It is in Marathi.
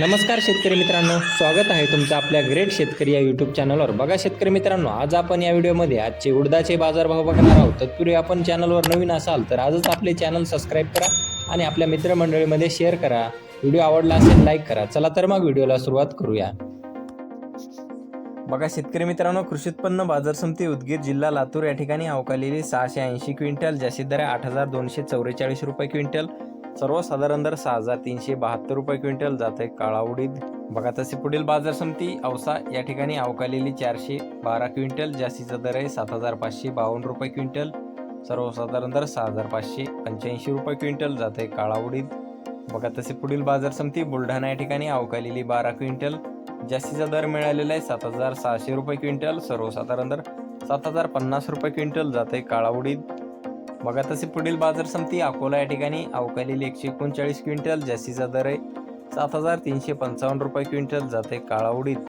नमस्कार शेतकरी मित्रांनो स्वागत आहे तुमचं आपल्या ग्रेट शेतकरी या यूट्यूब चॅनलवर बघा शेतकरी मित्रांनो आज आपण या व्हिडिओमध्ये आजचे उडदाचे बाजारभाव बघणार आहोत. तत्पूर्वी आपण चॅनलवर नवीन असाल तर आजच आपले चॅनल सबस्क्राईब करा आणि आपल्या मित्रमंडळीमध्ये शेअर करा. व्हिडिओ आवडला असेल लाईक करा. चला तर मग व्हिडिओला सुरुवात करूया. बघा शेतकरी मित्रांनो कृषी उत्पन्न बाजार समिती उदगीर जिल्हा लातूर या ठिकाणी अवकालेली सहाशे ऐंशी क्विंटल जास्तीत दर आठ हजार दोनशे चौवेचाळीस रुपये क्विंटल सर्वसाधारण दर सहा हजार तीनशे बहात्तर रुपये क्विंटल जात आहे काळा उडीद बघा तसे पुढील बाजार समिती औसा या ठिकाणी अवकालेली चारशे बारा क्विंटल जास्तीचा दर आहे सात हजार पाचशे बावन्न रुपये क्विंटल. सर्वसाधारण दर सहा हजार पाचशे पंच्याऐंशी रुपये क्विंटल जात आहे काळा उडीद बघा तसे पुढील बाजार समिती बुलढाणा या ठिकाणी अवकालेली बारा क्विंटल जास्तीचा दर मिळालेला आहे सात हजार सहाशे रुपये क्विंटल सर्वसाधारण दर सात हजार पन्नास रुपये क्विंटल जात आहे काळा उडीद बघा तसे पुढील बाजार समिती अकोला या ठिकाणी अवकालेली एकशे एकोणचाळीस क्विंटल जास्तीचा दर आहे सात हजार तीनशे पंचावन्न रुपये क्विंटल जाते काळा उडीद.